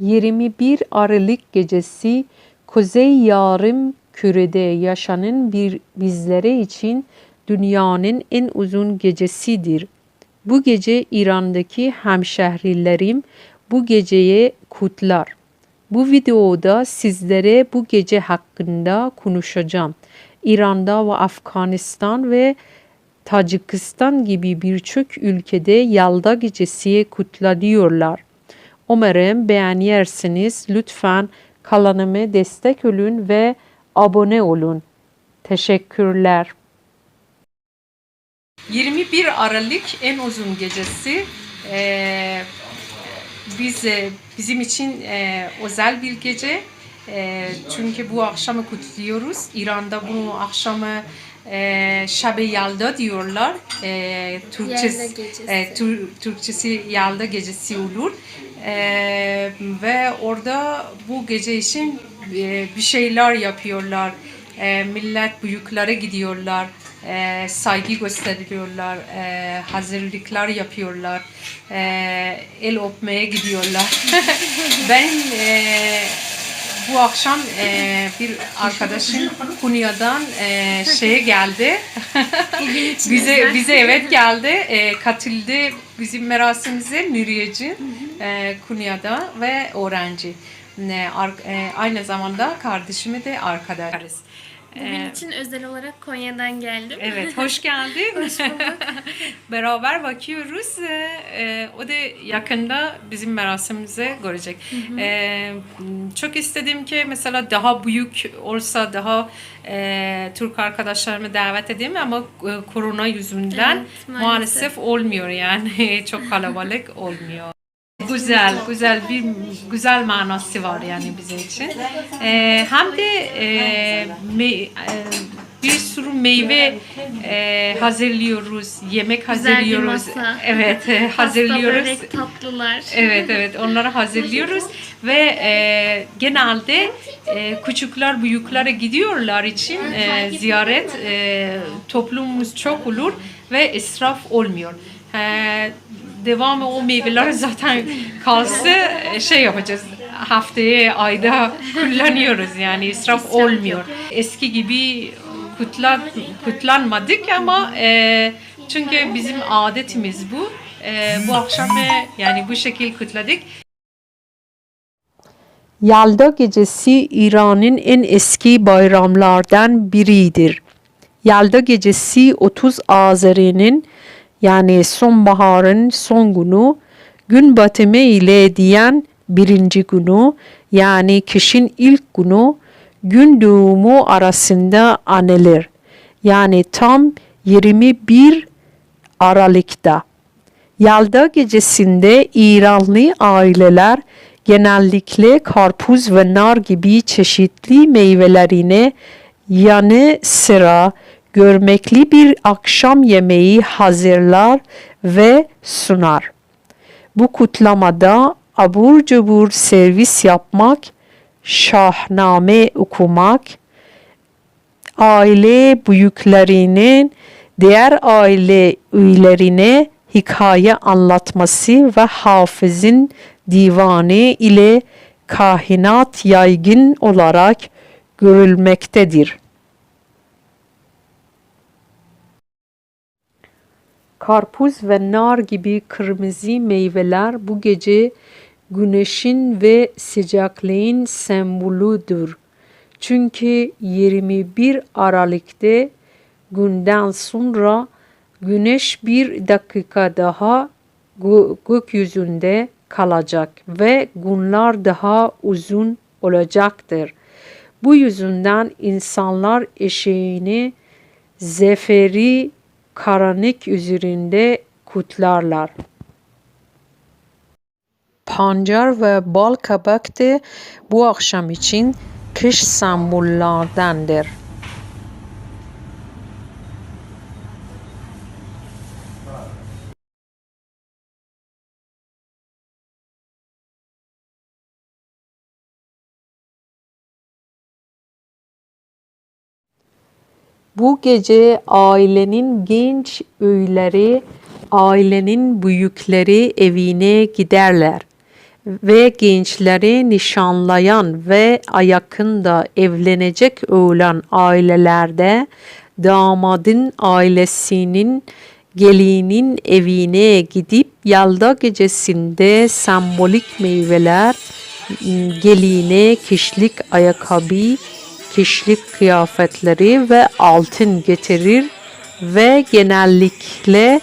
21 Aralık gecesi Kuzey Yarım Kürede yaşanan bir bizlere için dünyanın en uzun gecesidir. Bu gece İran'daki hemşehrilerim bu geceye kutlar. Bu videoda sizlere bu gece hakkında konuşacağım. İran'da ve Afganistan ve Tacikistan gibi birçok ülkede Yalda Gecesi kutlanıyorlar. Umarım beğenirsiniz. Lütfen kanalıma destek olun ve abone olun. Teşekkürler. 21 Aralık en uzun gecesi. Ee, biz e, bizim için e, özel bir gece. E, çünkü bu akşamı kutluyoruz. İran'da bu akşamı e, Şabe Yalda diyorlar. E, Türkçesi, e, Tür- Türkçesi Yalda gecesi olur. E, ve orada bu gece için e, bir şeyler yapıyorlar. E, millet büyüklere gidiyorlar. E, saygı gösteriyorlar. E, hazırlıklar yapıyorlar. E, el öpmeye gidiyorlar. ben e, bu akşam e, bir arkadaşım Konya'dan e, şeye geldi. bize bize evet geldi. E, katıldı bizim merasimimize Nuriyeci e, Konya'da ve öğrenci. Ne, ar- e, aynı zamanda kardeşimi de arkadaşız. Bugün için özel olarak Konya'dan geldim. Evet, hoş geldin. Hoş bulduk. Beraber bakıyoruz. Ee, e, o da yakında bizim merasimimize görecek. Ee, çok istedim ki mesela daha büyük olsa daha e, Türk arkadaşlarımı davet edeyim ama e, korona yüzünden Evet, maalesef. maalesef. olmuyor yani çok kalabalık olmuyor. Güzel, güzel bir güzel manası var yani bizim için. Ee, hem de e, me- e, bir sürü meyve e, hazırlıyoruz, yemek Güzel bir hazırlıyoruz. masa. Evet, e, Pasta, hazırlıyoruz. börek, tatlılar. Evet evet onları hazırlıyoruz ve e, genelde e, küçükler büyüklere gidiyorlar için e, ziyaret e, toplumumuz çok olur ve israf olmuyor. E, devamı o meyveler zaten kalsa e, şey yapacağız haftaya ayda kullanıyoruz yani israf olmuyor. Eski gibi kutlan, kutlanmadık ama e, çünkü bizim adetimiz bu. E, bu akşam yani bu şekil kutladık. Yalda Gecesi İran'ın en eski bayramlardan biridir. Yalda Gecesi 30 Azeri'nin yani sonbaharın son günü gün batımı ile diyen birinci günü yani kışın ilk günü gün doğumu arasında anılır. Yani tam 21 Aralık'ta. Yalda gecesinde İranlı aileler genellikle karpuz ve nar gibi çeşitli meyvelerine yanı sıra görmekli bir akşam yemeği hazırlar ve sunar. Bu kutlamada abur cubur servis yapmak, şahname okumak, aile büyüklerinin diğer aile üyelerine hikaye anlatması ve hafızın divanı ile kahinat yaygın olarak görülmektedir. Karpuz ve nar gibi kırmızı meyveler bu gece güneşin ve sıcaklığın sembolüdür. Çünkü 21 Aralık'ta günden sonra güneş bir dakika daha gö- gökyüzünde kalacak ve günler daha uzun olacaktır. Bu yüzünden insanlar eşeğini zeferi karanlık üzerinde kutlarlar. Pancar ve bal kabak da bu akşam için kış sembollerdendir. Bu gece ailenin genç üyeleri, ailenin büyükleri evine giderler ve gençleri nişanlayan ve yakında evlenecek olan ailelerde damadın ailesinin gelinin evine gidip yalda gecesinde sembolik meyveler, geline kişilik ayakkabı, kişilik kıyafetleri ve altın getirir ve genellikle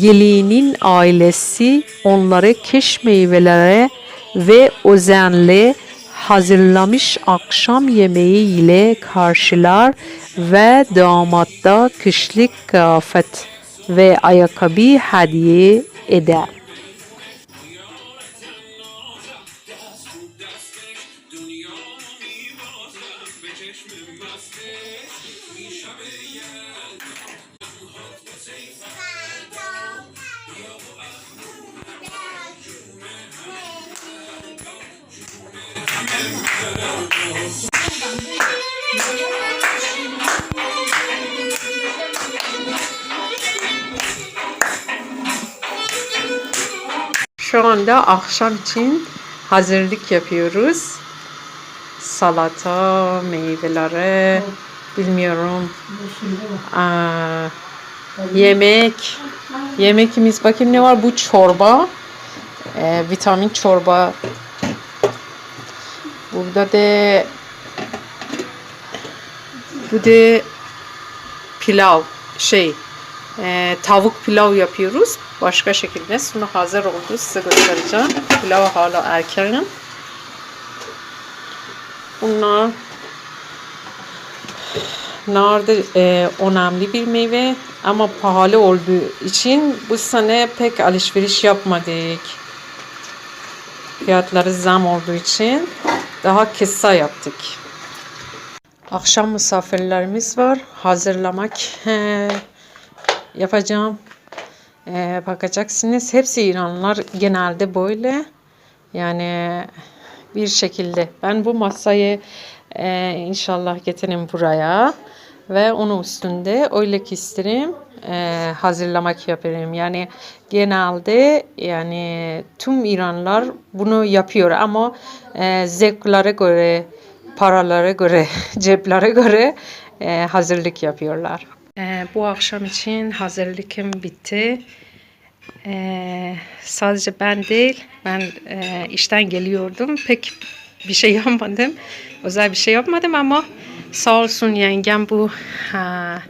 gelinin ailesi onları kış meyvelere ve özenle hazırlamış akşam yemeği ile karşılar ve damatta kışlık kıyafet ve ayakkabı hediye eder. Şu anda akşam için hazırlık yapıyoruz. Salata, meyveleri, bilmiyorum. Aa, yemek. Yemekimiz bakayım ne var? Bu çorba. Ee, vitamin çorba. Burada da bu da pilav şey e, tavuk pilav yapıyoruz. Başka şekilde sonra hazır oldu. Size göstereceğim. Pilav hala erken. Bunlar nar da e, önemli bir meyve ama pahalı olduğu için bu sene pek alışveriş yapmadık. Fiyatları zam olduğu için daha kısa yaptık. Akşam misafirlerimiz var. Hazırlamak he, yapacağım. Ee, bakacaksınız. Hepsi İranlılar genelde böyle. Yani bir şekilde. Ben bu masayı e, inşallah getiririm buraya. Ve onun üstünde öyle isterim e, hazırlamak yaparım. Yani genelde yani tüm İranlılar bunu yapıyor ama e, zevklere göre, paralara göre, ceplere göre e, hazırlık yapıyorlar. E, bu akşam için hazırlıkım bitti. E, sadece ben değil, ben e, işten geliyordum. Pek bir şey yapmadım. Özel bir şey yapmadım ama sağ olsun yengem bu ha,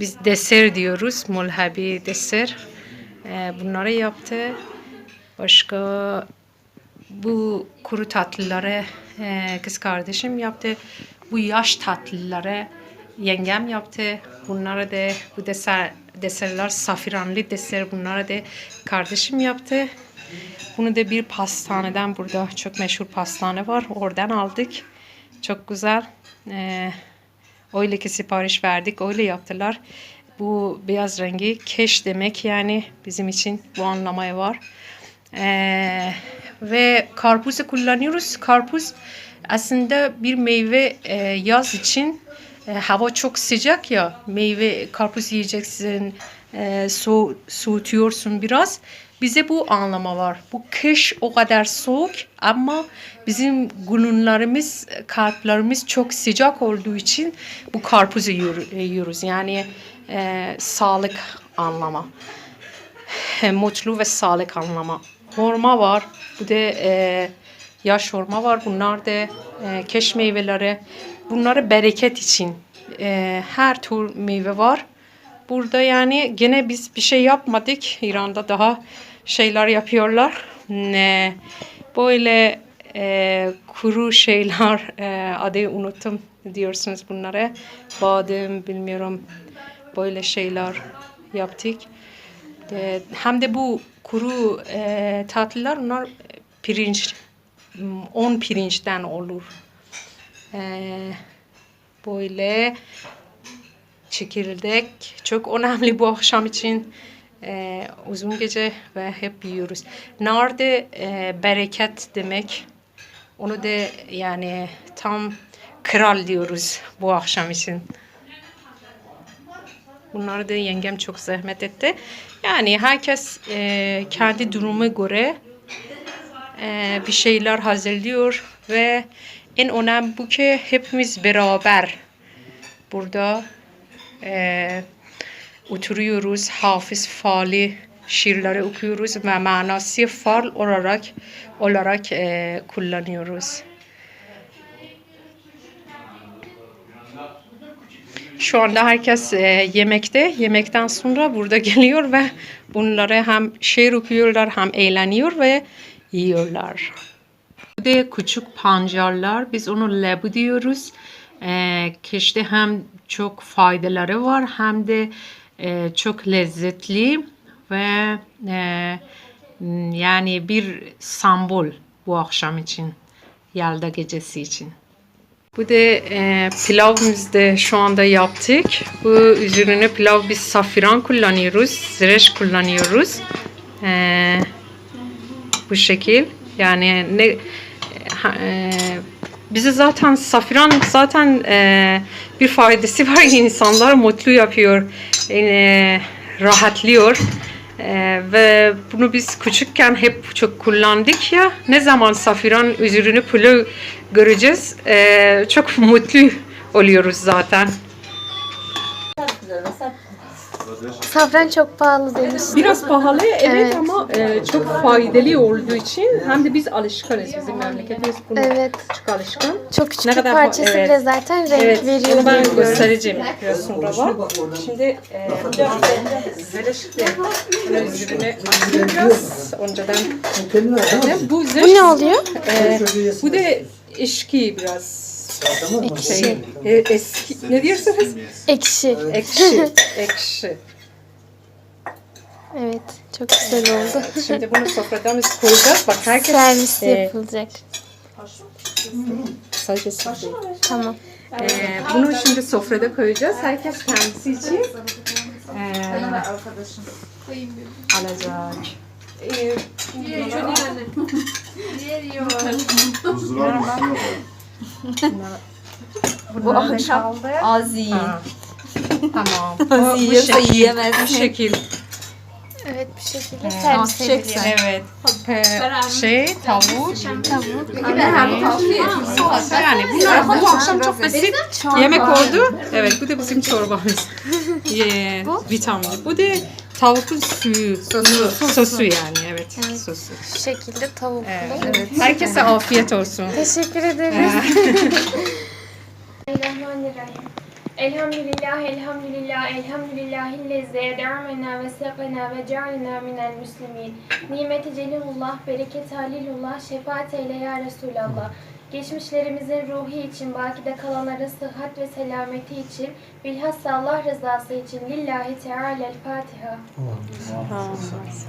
biz deser diyoruz. Mulhabi deser. E, bunları yaptı. Başka bu kuru tatlıları e, kız kardeşim yaptı. Bu yaş tatlıları yengem yaptı. Bunları da bu deser, deserler safiranlı deser bunları da kardeşim yaptı. Bunu da bir pastaneden burada çok meşhur pastane var. Oradan aldık. Çok güzel. Ee, öyle ki sipariş verdik. Öyle yaptılar. Bu beyaz rengi keş demek yani bizim için bu anlamaya var. Ee, ve karpuzu kullanıyoruz. Karpuz aslında bir meyve e, yaz için e, hava çok sıcak ya meyve karpuz yiyeceksin e, so, soğutuyorsun biraz. Bize bu anlama var. Bu kış o kadar soğuk ama bizim gülünlerimiz, kalplerimiz çok sıcak olduğu için bu karpuzu yiyor- yiyoruz. Yani e, sağlık anlama. Mutlu ve sağlık anlama. Horma var. Bu da e, yaş horma var. Bunlar da e, keş meyveleri. Bunları bereket için. E, her tür meyve var. Burada yani gene biz bir şey yapmadık. İran'da daha şeyler yapıyorlar. Ne böyle e, kuru şeyler e, adı unuttum diyorsunuz bunlara. Badem bilmiyorum böyle şeyler yaptık. E, hem de bu kuru e, tatlılar onlar pirinç, m, on pirinçten olur. E, böyle çekirdek çok önemli bu akşam için. E, uzun gece ve hep yiyoruz. Nar da e, bereket demek. Onu da yani tam kral diyoruz bu akşam için. Bunları da yengem çok zahmet etti. Yani herkes e, kendi durumu göre e, bir şeyler hazırlıyor ve en önemli bu ki hepimiz beraber burada e, oturuyoruz. Hafız Fali şiirleri okuyoruz ve manası fal olarak olarak e, kullanıyoruz. Şu anda herkes e, yemekte. Yemekten sonra burada geliyor ve bunları hem şiir okuyorlar hem eğleniyor ve yiyorlar. Da küçük pancarlar. Biz onu lebu diyoruz. E, kişide hem çok faydaları var hem de e, çok lezzetli ve e, yani bir sembol bu akşam için. Yalda gecesi için. Bu da e, pilavımızı da şu anda yaptık. Bu üzerine pilav biz safiran kullanıyoruz. Zireç kullanıyoruz. E, bu şekil. Yani ne e, bize zaten safiran zaten e, bir faydası var. İnsanlar mutlu yapıyor. E, rahatlıyor. E, ve bunu biz küçükken hep çok kullandık ya. Ne zaman safiran üzerine pilav göreceğiz. e, çok mutlu oluyoruz zaten. Safran çok pahalı demiştim. Biraz pahalı evet, Evet. ama e, çok faydalı olduğu için hem de biz alışkanız bizim memleketimiz buna Evet. çok alışkan. Çok küçük Ne kadar parçası evet. bile zaten renk Evet, veriyor onu ben göstereceğim biraz sonra var. Şimdi e, bunu üzerine atacağız. Önceden bu Bu ne oluyor? e, bu da eşki biraz şey, e, eski, ne diyorsunuz? Ekşi. Ekşi, ekşi. Evet. Çok güzel oldu. Şimdi bunu sofradan biz koyacağız. Bak herkes Servis e, yapılacak. sadece sofra. Tamam. Ee, bunu şimdi sofrada koyacağız. Herkes kendisi için ee, alacak. Bu akşam Az yiyin. Ha. Tamam. Az Bu, bu yiyorsa şekil, bu yiyemezsin. şekil. Evet bir şekilde Tamam, servis ediliyor. çeksen. Evet. Pe- şey, tavuk. Tavuk. Yani bunlar bu akşam çok basit yemek oldu. Evet bu da bizim çorbamız. Ye, vitamin. Bu da tavukun suyu, sosu, sosu yani evet, sosu. Şu şekilde tavuklu. Evet. Herkese afiyet olsun. Teşekkür ederiz. Bismillahirrahmanirrahim. Elhamdülillah, elhamdülillah, elhamdülillahillezi ed'amena ve sekena ve cealna minel müslimin. Nimeti celilullah, bereket halilullah, şefaat eyle ya Resulallah. Geçmişlerimizin ruhi için, bakide kalanların sıhhat ve selameti için, bilhassa Allah rızası için lillahi teala'l Fatiha. Başkası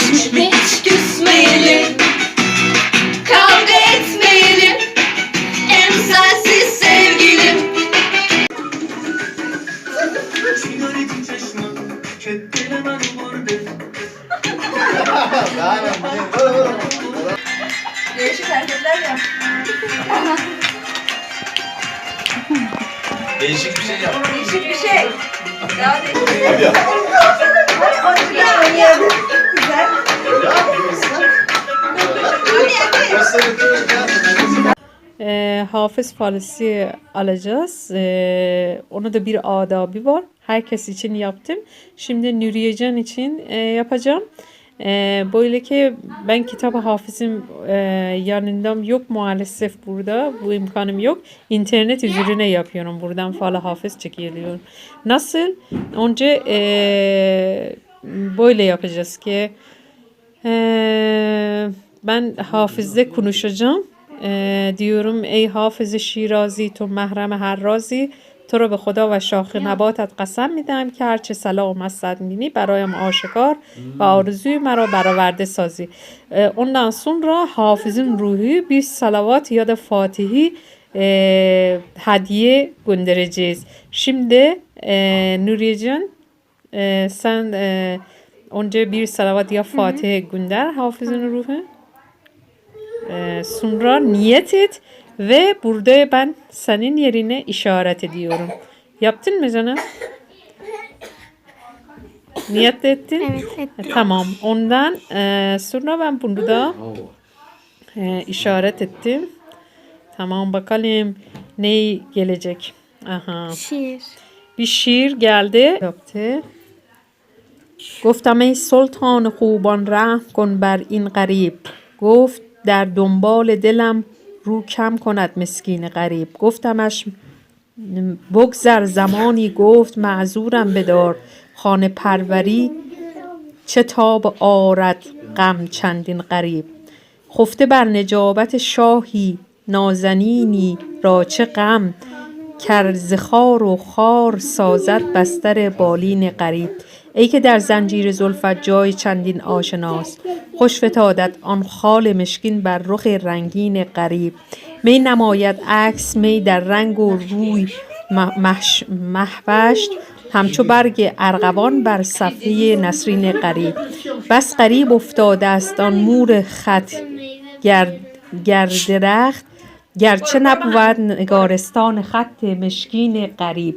Sigareti çeşme Çettelemen vardı Değişik hareketler yap. Değişik bir şey yap. Değişik bir şey. Daha değişik. Ee, Hafız faresi alacağız. E, ona da bir adabı var herkes için yaptım. Şimdi Nuriyecan için e, yapacağım. E, böyle ki ben kitabı hafızım e, yanından yok maalesef burada. Bu imkanım yok. İnternet üzerine yapıyorum. Buradan falan hafız çekiliyorum. Nasıl? Önce e, böyle yapacağız ki e, ben hafızda konuşacağım. E, diyorum ey hafızı Şirazi tu mehreme herrazi تو رو به خدا و شاخ نباتت قسم میدم که هرچه صلاح و مسد مینی برایم آشکار و آرزوی مرا برآورده سازی. اون نانسون را حافظین روحی بیس سلوات یاد فاتحی هدیه گندرجیز. شیمده نوریجن سن اونجا بیر سلوات یا فاتحه گندر حافظین روحی. سون را نیتت ve burada ben senin yerine işaret ediyorum. Yaptın mı canım? Niyet ettin? Evet ettim. E, Tamam. Ondan e, sonra ben bunu da e, işaret ettim. Tamam bakalım ne gelecek. Aha. Şiir. Bir şiir geldi. Yaptı. گفتم ای سلطان خوبان رحم کن بر این غریب گفت در دنبال دلم رو کم کند مسکین غریب. گفتمش بگذر زمانی گفت معذورم بدار. خانه پروری چه تاب آرد غم چندین غریب. خفته بر نجابت شاهی نازنینی را چه غم. کرز خار و خار سازد بستر بالین غریب. ای که در زنجیر زلفت جای چندین آشناست. خوش فتادت آن خال مشکین بر رخ رنگین غریب. می نماید عکس می در رنگ و روی محوشت همچو برگ ارغوان بر صفحه نسرین غریب. بس غریب افتاده است آن مور خط. گر, گر درخت گرچه نبود نگارستان خط مشکین غریب.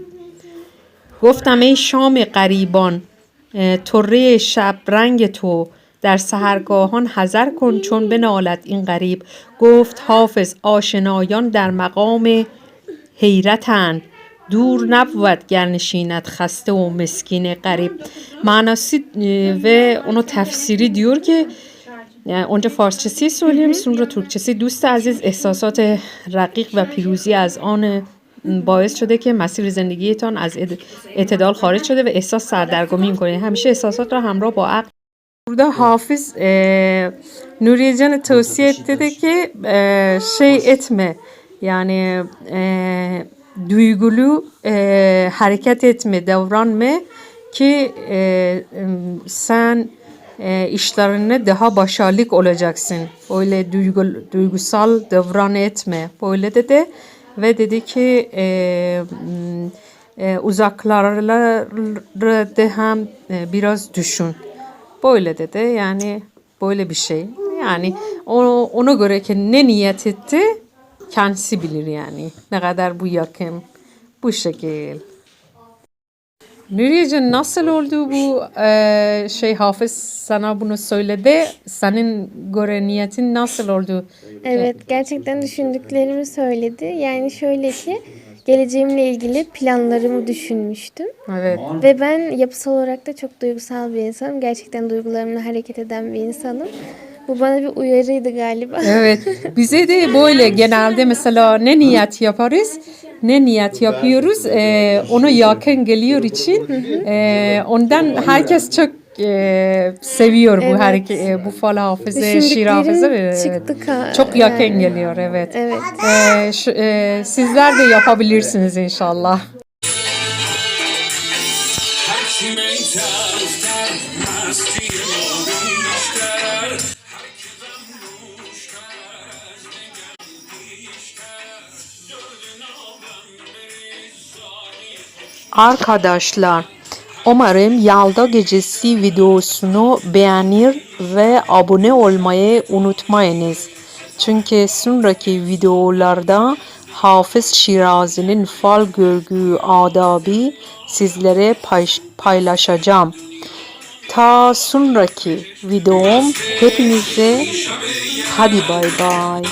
گفتم ای شام غریبان اه، طره شب رنگ تو در سهرگاهان حذر کن چون بنالد این غریب. گفت حافظ آشنایان در مقام حیرتند. دور نبود گر نشیند خسته و مسکین غریب. e, ve onu tefsiri diyor ki yani önce Farsçası söyleyeyim sonra Türkçesi دوست عزیز احساسات رقیق و پیروزی از آن باعث شده که مسیر زندگیتان از اعتدال خارج شده و احساس سردرگمی کنید همیشه احساسات را همراه با عقل بردا حافظ نوری جان توصیه داده که شی اتمه یعنی دویگلو حرکت اتمه دوران مه که سن اشترانه ده ها باشالیک اولاجکسین اویل دویگسال دوران اتمه اویل داده. Ve dedi ki e, e, uzaklara da hem e, biraz düşün. Böyle dedi yani böyle bir şey. Yani o, ona göre ki ne niyet etti kendisi bilir yani. Ne kadar bu yakın. Bu şekil. Nuriyeciğim nasıl oldu bu e, şey hafız sana bunu söyledi. Senin göre niyetin nasıl oldu? Evet gerçekten düşündüklerimi söyledi. Yani şöyle ki geleceğimle ilgili planlarımı düşünmüştüm. Evet. Ve ben yapısal olarak da çok duygusal bir insanım. Gerçekten duygularımla hareket eden bir insanım. Bu bana bir uyarıydı galiba. Evet. Bize de böyle genelde mesela ne niyet yaparız? Ne niyet yapıyoruz? Ee, ona yakın geliyor için. Ee, ondan herkes çok e, seviyor bu Evet. hareket, e, bu fal hafızı, şiir Evet. ka- Çok yakın yani. geliyor evet. Evet. Ee, şu- e, sizler de yapabilirsiniz inşallah. Arkadaşlar umarım Yalda Gecesi videosunu beğenir ve abone olmayı unutmayınız. Çünkü sonraki videolarda Hafız Şirazi'nin fal görgü adabı sizlere pay- paylaşacağım. Ta sonraki videom hepinize hadi bay bay.